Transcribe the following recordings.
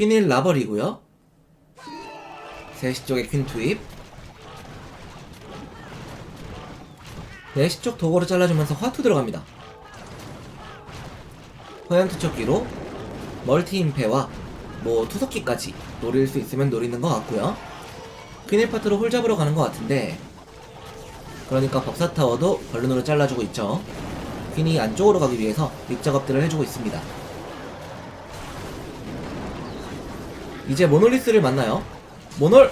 퀸1 라벌이고요. 3시 쪽에 퀸 투입. 4시 쪽 도구로 잘라주면서 화투 들어갑니다. 허연투 척기로 멀티 임페와 뭐 투석기까지 노릴 수 있으면 노리는 것 같고요. 퀸1 파트로 홀 잡으러 가는 것 같은데 그러니까 법사타워도 벌룬으로 잘라주고 있죠. 퀸이 안쪽으로 가기 위해서 밑작업들을 해주고 있습니다 이제 모놀리스를 만나요. 모놀!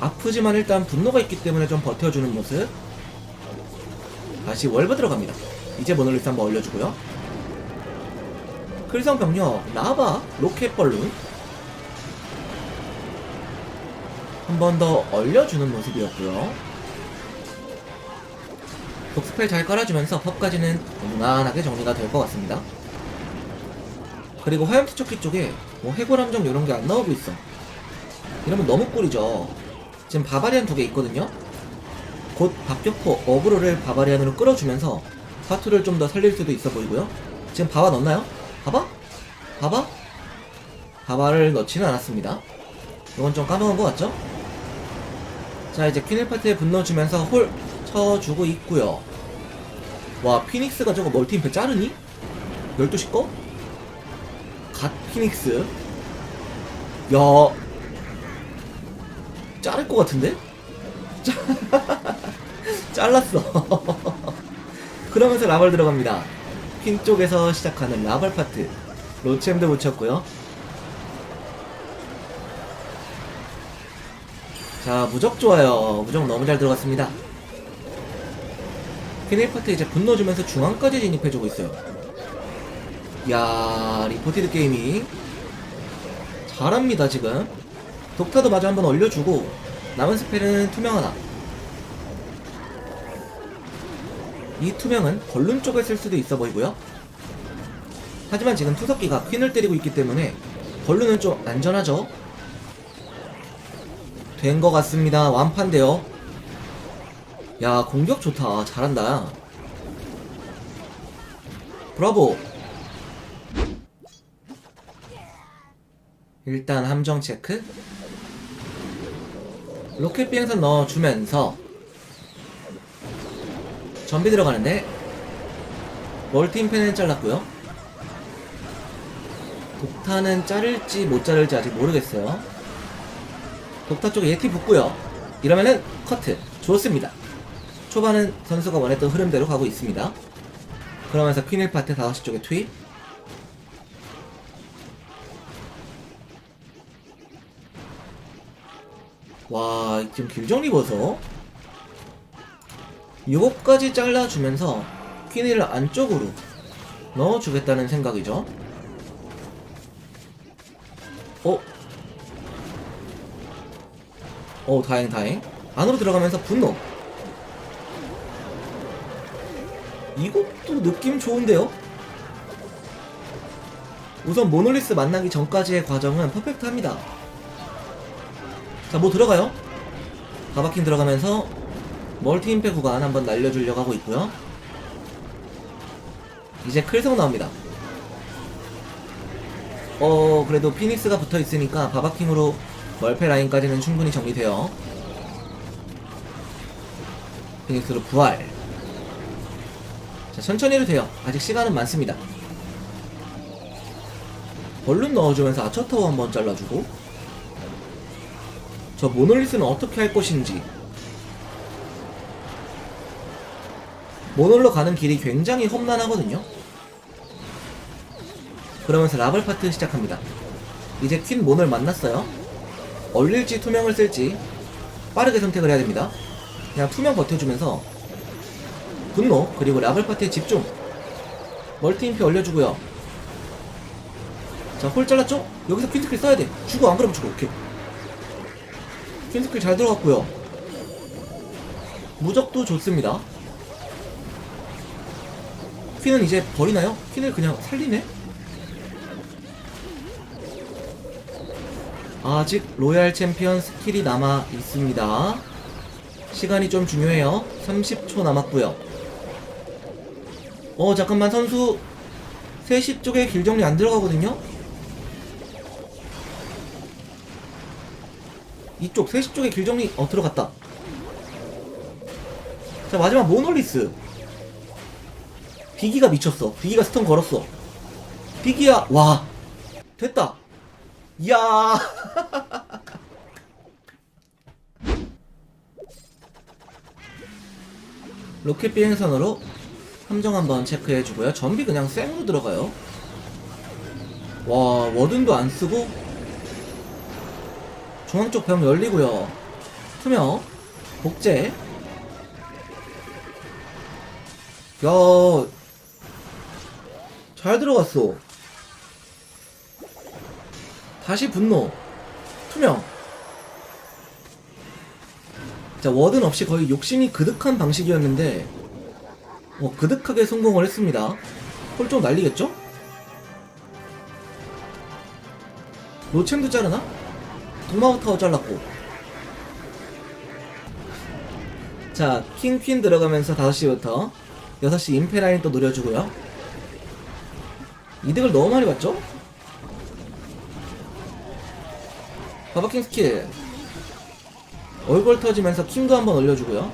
아프지만 일단 분노가 있기 때문에 좀 버텨주는 모습. 다시 월브 들어갑니다. 이제 모놀리스 한번 올려주고요. 클성 병력, 나바, 로켓 벌룬. 한 번 더 얼려주는 모습이었고요. 독스펠 잘 깔아주면서 펍까지는 무난하게 정리가 될 것 같습니다. 그리고 화염 투척기 쪽에 뭐 해골 함정 이런 게 안 나오고 있어. 이러면 너무 꿀이죠. 지금 바바리안 두 개 있거든요. 곧 박격포 어그로를 바바리안으로 끌어주면서 파투를 좀 더 살릴 수도 있어 보이고요. 지금 바바 넣나요? 바바? 바바? 바바를 넣지는 않았습니다. 이건 좀 까먹은 것 같죠? 자 이제 퀸일 파트에 분노 주면서 홀 쳐주고 있고요. 와 피닉스가 저거 멀티임페 자르니? 12시 거? 갓 피닉스? 야. 자를 것 같은데? 잘랐어. 그러면서 라벌 들어갑니다. 퀸 쪽에서 시작하는 라벌 파트. 로챔도 붙였고요. 자 무적 좋아요. 무적 너무 잘 들어갔습니다. 퀸 1파트 이제 분노 주면서 중앙까지 진입해주고 있어요 야 리포티드 게이밍. 잘합니다 지금. 독타도 마저 한번 올려주고 남은 스펠은 투명 하나. 이 투명은 벌룬 쪽에 쓸 수도 있어 보이고요. 하지만 지금 투석기가 퀸을 때리고 있기 때문에 벌룬은 좀 안전하죠? 된 것 같습니다. 완판돼요. 야 공격 좋다. 잘한다. 브라보 일단 함정 체크. 로켓 비행선 넣어주면서 전비 들어가는데 멀티 임펜은 잘랐고요. 독타는 자를지 못 자를지 아직 모르겠어요. 독타 쪽에 예티 붙고요. 이러면은 커트. 좋습니다. 초반은 선수가 원했던 흐름대로 가고 있습니다. 그러면서 퀸 1파트 5시 쪽에 투입 와 지금 길정 리 버서 요거까지 잘라주면서 퀸을 안쪽으로 넣어주겠다는 생각이죠. 어? 어 다행 다행. 안으로 들어가면서 분노. 이것도 느낌 좋은데요? 우선 모놀리스 만나기 전까지의 과정은 퍼펙트합니다 자, 뭐 들어가요? 가바킨 들어가면서 멀티 임페 구간 한번 날려주려고 하고 있고요. 이제 클성 나옵니다. 어, 그래도 피닉스가 붙어 있으니까 바바킹으로 멀페 라인까지는 충분히 정리돼요. 피닉스로 부활. 자, 천천히 해도 돼요. 아직 시간은 많습니다. 벌룬 넣어주면서 아처타워 한번 잘라주고 저 모놀리스는 어떻게 할 것인지. 모놀로 가는 길이 굉장히 험난하거든요. 그러면서 라벌 파트 시작합니다. 이제 퀸 모놀 만났어요. 얼릴지 투명을 쓸지 빠르게 선택을 해야 됩니다. 그냥 투명 버텨주면서 분노 그리고 라벌 파트에 집중. 멀티 인피 올려주고요. 자 홀 잘랐죠? 여기서 퀸 스킬 써야 돼. 죽어 안 그러면 죽어. 오케이 퀸스킬 잘 들어갔고요. 무적도 좋습니다. 퀸은 이제 버리나요? 퀸을 그냥 살리네? 아직 로얄 챔피언 스킬이 남아 있습니다. 시간이 좀 중요해요. 30초 남았고요. 어 잠깐만. 선수 3시 쪽에 길 정리 안 들어가거든요 이쪽 3시 쪽에 길 정리 어 들어갔다. 자 마지막 모놀리스. 비기가 미쳤어. 비기가 스턴 걸었어. 비기야 와. 됐다. 이야. 로켓 비행선으로 함정 한번 체크해주고요. 전비 그냥 생으로 들어가요. 와 워든도 안 쓰고 중앙 쪽 병 열리고요. 투명 복제. 야 잘 들어갔어. 다시 분노. 투명. 자 워든 없이 거의 욕심이 그득한 방식이었는데 어, 그득하게 성공을 했습니다. 홀좀 날리겠죠? 노챔도 자르나? 동마우타워 잘랐고. 자 킹퀸 들어가면서 5시부터 6시 임페라인 또 노려주고요. 이득을 너무 많이 봤죠? 바바킹 스킬. 얼굴 터지면서 킹도 한번 올려주고요.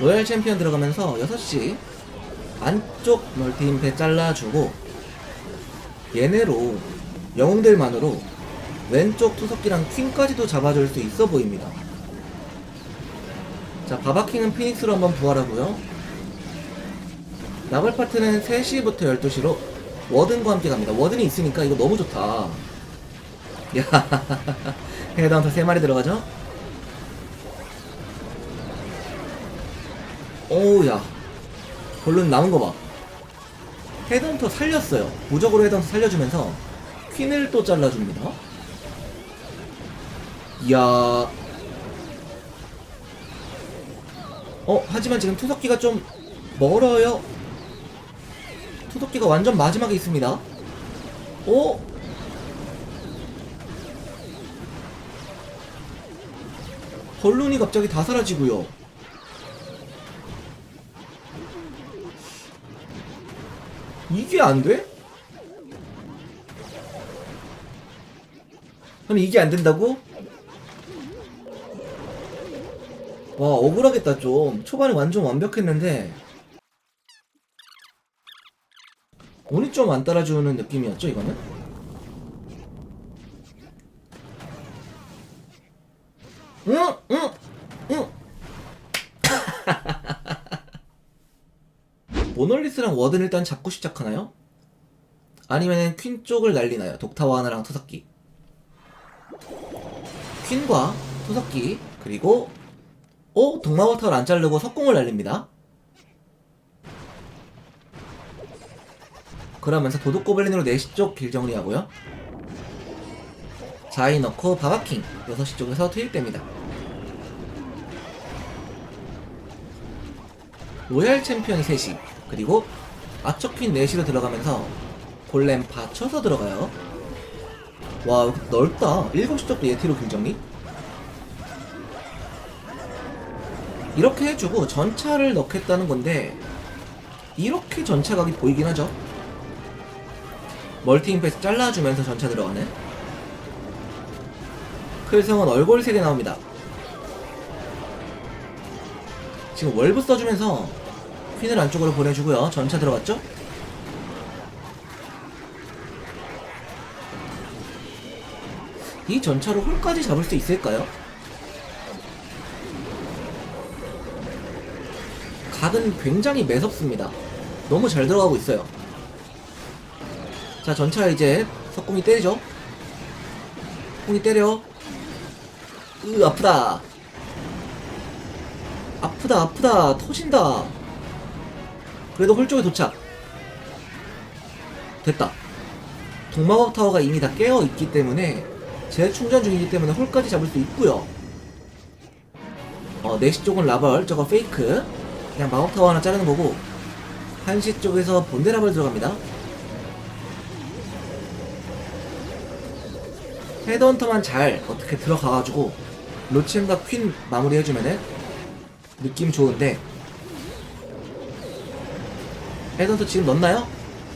로얄 챔피언 들어가면서 6시 안쪽 멀티임페 잘라주고 얘네로 영웅들만으로 왼쪽 투석기랑 퀸까지도 잡아줄 수 있어 보입니다. 자 바바킹은 피닉스로 한번 부활하고요. 나벌 파트는 3시부터 12시로 워든과 함께 갑니다. 워든이 있으니까 이거 너무 좋다. 야 헤드헌터 3마리 들어가죠? 오우야. 볼룬 남은 거 봐. 헤드헌터 살렸어요. 무적으로 헤드헌터 살려주면서 퀸을 또 잘라줍니다. 이야. 어 하지만 지금 투석기가 좀 멀어요. 투석기가 완전 마지막에 있습니다. 오 벌룬이 갑자기 다 사라지고요. 이게 안 돼? 아니 이게 안 된다고? 와 억울하겠다 좀 초반에 완전 완벽했는데 운이 좀 안 따라주는 느낌이었죠 이거는? 응! 응! 응! 모놀리스랑 워든 일단 잡고 시작하나요? 아니면 퀸 쪽을 날리나요? 독타워 하나랑 토삭기 퀸과 토삭기 그리고 오 동마워터를 안 자르고 석공을 날립니다. 그러면서 도둑고블린으로 4시 쪽 길 정리하고요. 자이 넣고 바바킹 6시 쪽에서 투입됩니다. 로얄 챔피언이 3시 그리고 아처퀸 4시로 들어가면서 골렘 받쳐서 들어가요 와 넓다. 7시 쪽도 예티로 길정리? 이렇게 해주고 전차를 넣겠다는 건데 이렇게 전차 각이 보이긴 하죠? 멀티 임팩트 잘라주면서 전차 들어가네. 클성은 얼굴 3개 나옵니다. 지금 월브 써주면서 퀸을 안쪽으로 보내주고요. 전차 들어갔죠? 이 전차로 홀까지 잡을 수 있을까요? 각은 굉장히 매섭습니다. 너무 잘 들어가고 있어요. 자, 전차 이제 석궁이 때리죠? 석궁이 때려. 으, 아프다. 아프다, 아프다. 터진다. 그래도 홀 쪽에 도착. 됐다. 동마법 타워가 이미 다 깨어 있기 때문에 재충전 중이기 때문에 홀까지 잡을 수 있고요. 어, 4시 쪽은 라벌, 저거 페이크. 그냥 마법 타워 하나 자르는 거고 1시 쪽에서 본데라벌 들어갑니다. 헤드헌터만 잘 어떻게 들어가가지고 로치엠과 퀸 마무리해주면은 느낌 좋은데 헤드헌터 지금 넣나요?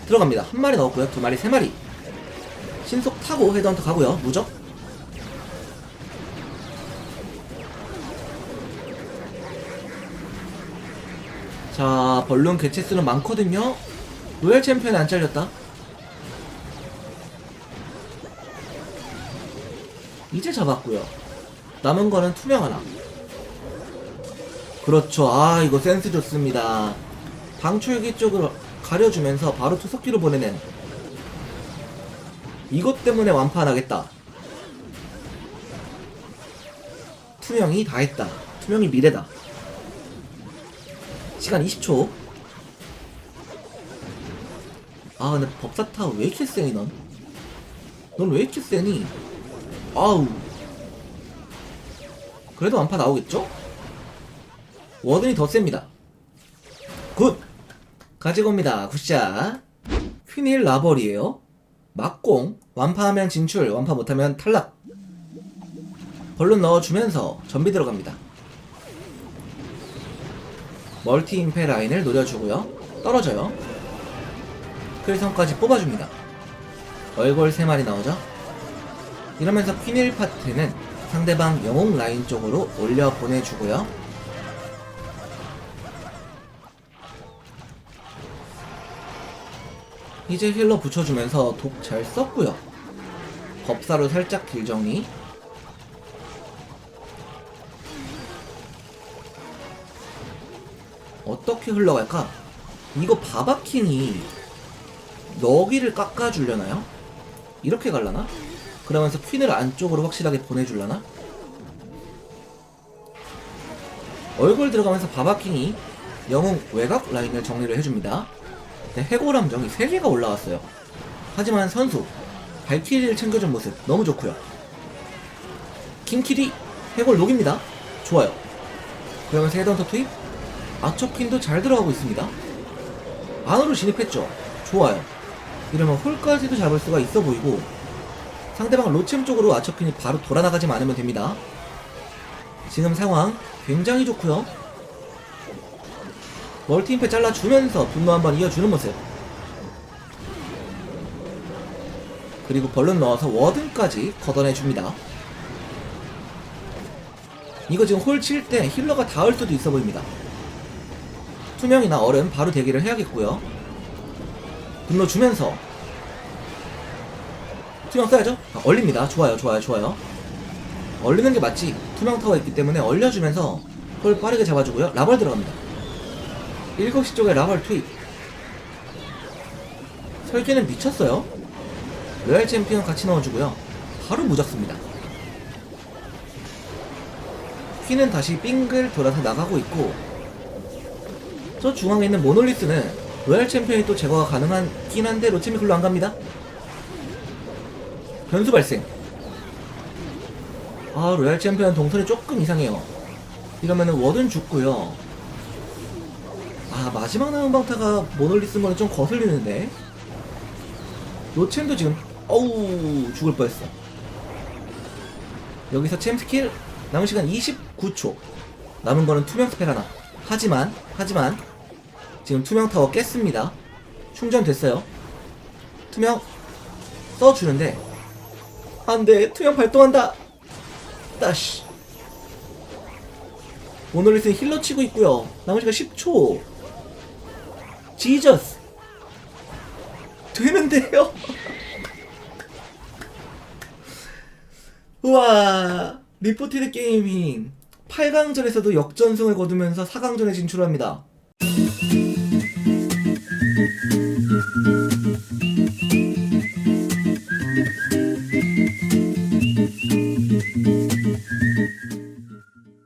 들어갑니다. 한 마리 넣었고요. 두 마리, 세 마리. 신속 타고 헤드헌터 가고요. 무적. 자, 벌룬 개체 수는 많거든요. 로얄 챔피언이 안 잘렸다. 이제 잡았고요. 남은 거는 투명 하나. 그렇죠. 아, 이거 센스 좋습니다. 방출기 쪽으로 가려주면서 바로 투석기로 보내는. 이것 때문에 완판하겠다. 투명이 다 했다. 투명이 미래다. 시간 20초. 아, 근데 법사타 왜 이렇게 세니, 넌? 넌 왜 이렇게 세니? 아우. 그래도 완파 나오겠죠? 워든이 더 셉니다. 굿! 가지고 옵니다. 굿샷. 휘닐 라벌이에요. 막공. 완파하면 진출, 완파 못하면 탈락. 벌룬 넣어주면서 전비 들어갑니다. 멀티 임페 라인을 노려주고요. 떨어져요. 클성까지 뽑아줍니다. 얼굴 3마리 나오죠? 이러면서 퀸일 파트는 상대방 영웅 라인 쪽으로 올려 보내주고요. 이제 힐러 붙여주면서 독 잘 썼고요. 법사로 살짝 길 정리. 어떻게 흘러갈까? 이거 바바킹이 여기를 깎아주려나요? 이렇게 갈라나? 그러면서 퀸을 안쪽으로 확실하게 보내주려나? 얼굴 들어가면서 바바킹이 영웅 외곽 라인을 정리를 해줍니다. 네, 해골함정이 3개가 올라왔어요. 하지만 선수, 발키리를 챙겨준 모습 너무 좋고요. 킹키리, 해골 녹입니다. 좋아요. 그러면서 헤던터 투입, 아처킨도 잘 들어가고 있습니다. 안으로 진입했죠. 좋아요. 이러면 홀까지도 잡을 수가 있어 보이고 상대방 로챔 쪽으로 아처킨이 바로 돌아나가지만 않으면 됩니다. 지금 상황 굉장히 좋고요. 멀티임페 잘라주면서 분노 한번 이어주는 모습. 그리고 벌룬 넣어서 워든까지 걷어내줍니다. 이거 지금 홀 칠 때 힐러가 닿을 수도 있어 보입니다. 투명이나 얼음 바로 대기를 해야겠고요. 분노 주면서 투명 써야죠? 아, 얼립니다. 좋아요, 좋아요, 좋아요. 얼리는 게 맞지. 투명 타워 있기 때문에 얼려주면서 홀 빠르게 잡아주고요. 라벌 들어갑니다. 7시 쪽에 라벌 투입. 설계는 미쳤어요. 로얄 챔피언 같이 넣어주고요. 바로 무적습니다. 퀸은 다시 빙글 돌아서 나가고 있고 저 중앙에 있는 모놀리스는 로얄 챔피언이 또 제거가 가능한긴 한데 로챔이 글로 안 갑니다. 변수 발생. 아 로얄 챔피언 동선이 조금 이상해요. 이러면은 워든 죽고요. 아 마지막 남은 방타가 모놀리스 거는 좀 거슬리는데. 로챔도 지금 어우 죽을 뻔했어. 여기서 챔 스킬 남은 시간 29초. 남은 거는 투명 스펠 하나. 하지만 하지만 지금 투명 타워 깼습니다. 충전됐어요. 투명 써주는데 안돼 투명 발동한다. 다시 모노리스는 힐러 치고 있고요. 시간 10초. 지저스 되는데요. 우와 리포티드 게이밍 8강전에서도 역전승을 거두면서 4강전에 진출합니다.